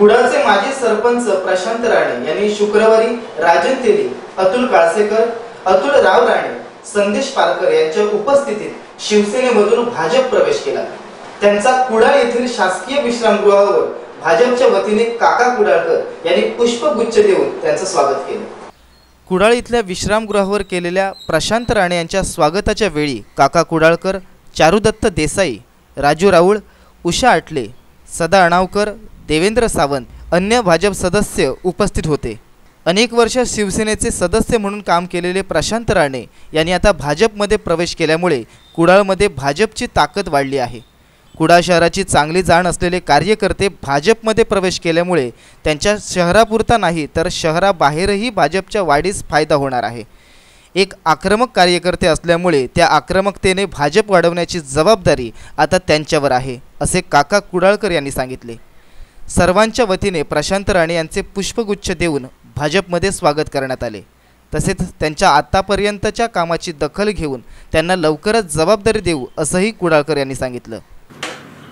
कुडाळचे माजी सरपंच प्रशांत राणे यांनी शुक्रवारी राजन तेली अतुल काळसेकर अतुल राव राणे संदेश पारकर यांच्या उपस्थितीत शिवसेनेमधून भाजप प्रवेश केला. त्यांचा कुडाळ येथील शासकीय विश्रामगृहावर भाजपच्या वतीने काका कुडाळकर यांनी पुष्पगुच्छ देऊन त्यांचं स्वागत केलं. कुडाळ इथल्या विश्रामगृहावर केलेल्या प्रशांत राणे यांच्या स्वागताच्या वेळी काका कुडाळकर चारुदत्त देसाई राजू राऊळ उषा आटले सदा अणावकर देवेंद्र सावंत अन्य भाजप सदस्य उपस्थित होते. अनेक वर्ष शिवसेनेचे सदस्य म्हणून काम केलेले प्रशांत राणे यांनी आता भाजपमध्ये प्रवेश केल्यामुळे कुडाळमध्ये भाजपची ताकद वाढली आहे. कुडाळ शहराची चांगली जाण असलेले कार्यकर्ते भाजपमध्ये प्रवेश केल्यामुळे त्यांच्या शहरापुरता नाही तर शहराबाहेरही भाजपच्या वाढीस फायदा होणार आहे. एक आक्रमक कार्यकर्ते असल्यामुळे त्या आक्रमकतेने भाजप वाढवण्याची जबाबदारी आता त्यांच्यावर आहे असे काका कुडाळकर यांनी सांगितले. सर्वांच्या वतीने प्रशांत राणे यांचे पुष्पगुच्छ देऊन भाजपमध्ये स्वागत करण्यात आले. तसेच त्यांच्या आत्तापर्यंतच्या कामाची दखल घेऊन त्यांना लवकरच जबाबदारी देऊ असंही कुडाळकर यांनी सांगितलं.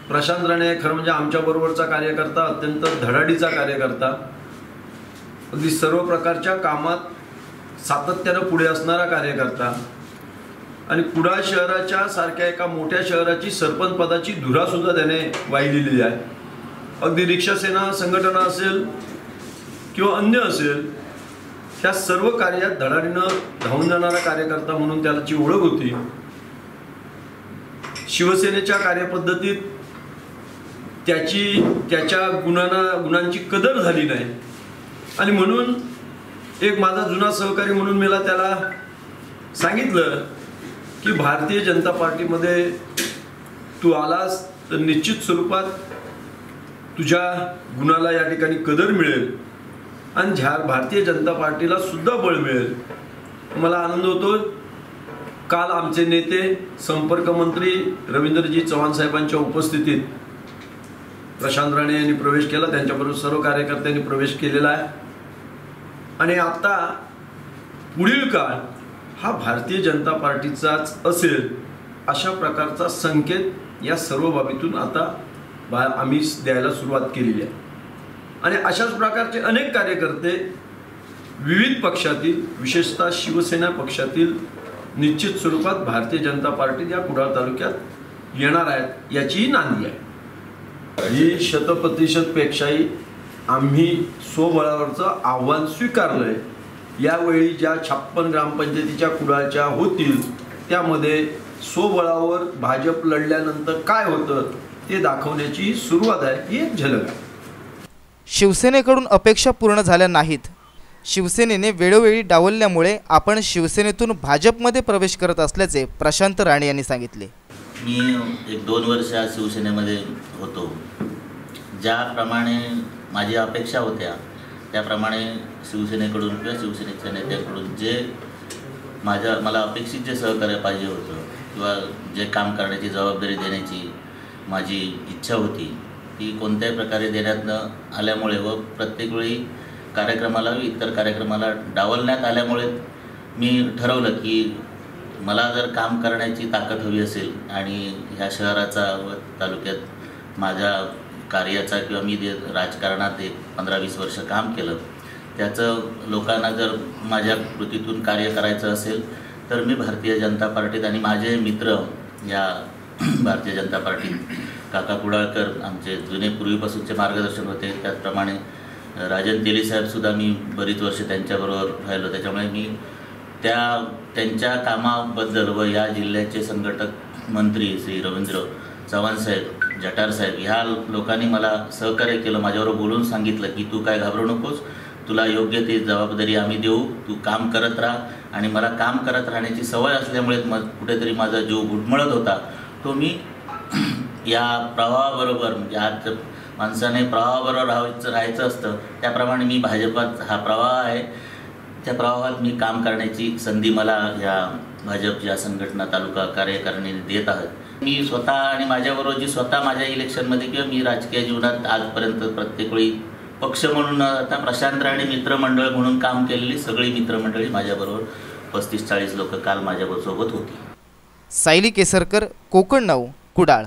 प्रशांत राणे खरं म्हणजे आमच्याबरोबरचा कार्यकर्ता अत्यंत धडाडीचा कार्यकर्ता. अगदी सर्व प्रकारच्या कामात सातत्यानं पुढे असणारा कार्यकर्ता. आणि कुडाळ शहराच्या सारख्या एका मोठ्या शहराची सरपंच पदाची धुरासुद्धा त्याने वाहिलेली आहे. अगदी रिक्षा सेना संघटना असेल किंवा अन्य असेल त्या सर्व कार्यात धडाडीनं धावून जाणारा कार्यकर्ता म्हणून त्याची ओळख होती शिवसेनेच्या कार्यपद्धतीत त्याची त्याच्या गुणांना गुणांची कदर झाली नाही. आणि म्हणून एक माझा जुना सहकारी म्हणून मला त्याला सांगितलं की भारतीय जनता पार्टीमध्ये तू आलास तर निश्चित स्वरूपात तुझ्या गुणाला या ठिकाणी कदर मिळेल आणि झा भारतीय जनता पार्टीला सुद्धा बळ मिळेल. मला आनंद होतो. काल आमचे नेते संपर्क मंत्री रवींद्रजी चव्हाण साहेबांच्या उपस्थितीत प्रशांत राणे यांनी प्रवेश केला. त्यांच्याबरोबर सर्व कार्यकर्त्यांनी प्रवेश केलेला आहे. आणि आता पुढील काळ हा भारतीय जनता पार्टीचाच असेल अशा प्रकारचा संकेत या सर्व बाबीतून आता बा आम्ही द्यायला सुरुवात केलेली आहे. आणि अशाच प्रकारचे अनेक कार्यकर्ते विविध पक्षातील विशेषतः शिवसेना पक्षातील निश्चित स्वरूपात भारतीय जनता पार्टीत या कुडाळ तालुक्यात येणार आहेत याचीही नांदी आहे. ही शतप्रतिशतपेक्षाही आम्ही स्वबळावरचं आव्हान स्वीकारलंय. यावेळी ज्या छप्पन ग्रामपंचायतीच्या कुडाळच्या होतील त्यामध्ये स्वबळावर भाजप लढल्यानंतर काय होतं ते दाखवण्याची सुरुवात आहे ही एक झलक आहे. शिवसेनेकडून अपेक्षा पूर्ण झाल्या नाहीत. शिवसेनेने वेळोवेळी डावलल्यामुळे आपण शिवसेनेतून भाजपमध्ये प्रवेश करत असल्याचे प्रशांत राणे यांनी सांगितले. मी एक दोन वर्ष आज शिवसेनेमध्ये होतो. ज्याप्रमाणे माझ्या अपेक्षा होत्या त्याप्रमाणे शिवसेनेकडून किंवा शिवसेनेच्या नेत्याकडून जे माझ्या मला अपेक्षित जे सहकार्य पाहिजे होतं किंवा जे काम करण्याची जबाबदारी देण्याची माझी इच्छा होती ती कोणत्याही प्रकारे देण्यात न आल्यामुळे व प्रत्येक वेळी कार्यक्रमाला इतर कार्यक्रमाला डावलण्यात आल्यामुळे मी ठरवलं की मला जर काम करण्याची ताकद हवी असेल आणि ह्या शहराचा व तालुक्यात माझ्या कार्याचा किंवा मी जे राजकारणात एक पंधरा वीस वर्ष काम केलं त्याचं लोकांना जर माझ्या कृतीतून कार्य करायचं असेल तर मी भारतीय जनता पार्टीत आणि माझे मित्र या भारतीय जनता पार्टी काका कुडाळकर आमचे जुने पूर्वीपासूनचे मार्गदर्शन होते. त्याचप्रमाणे राजन तेलीसाहेबसुद्धा मी बरीच वर्ष त्यांच्याबरोबर राहिलो. त्याच्यामुळे मी त्या त्यांच्या कामाबद्दल व या जिल्ह्याचे संघटक मंत्री श्री रवींद्र चव्हाण साहेब जटार साहेब ह्या लोकांनी मला सहकार्य केलं. माझ्याबरोबर बोलून सांगितलं की तू काय घाबरू नकोस. तुला योग्य ती जबाबदारी आम्ही देऊ. तू काम करत राहा. आणि मला काम करत राहण्याची सवय असल्यामुळे मग कुठेतरी माझा जीव घुटमळत होता. तो मी या प्रवाहाबरोबर म्हणजे आज माणसाने प्रवाहाबरोबर राहायचं राहायचं असतं त्याप्रमाणे मी भाजपात हा प्रवाह आहे. त्या प्रवाहात मी काम करण्याची संधी मला या भाजप या संघटना तालुका कार्यकारिणी देत आहात. मी स्वतः आणि माझ्याबरोबर जी स्वतः माझ्या इलेक्शनमध्ये किंवा मी राजकीय जीवनात आजपर्यंत प्रत्येक वेळी पक्ष म्हणून आता प्रशांत राणे मित्रमंडळ म्हणून काम केलेली सगळी मित्रमंडळी माझ्याबरोबर पस्तीस चाळीस लोक काल माझ्याबरोबर सोबत होती. सायली केसरकर कोकण नाऊ कुडाळ.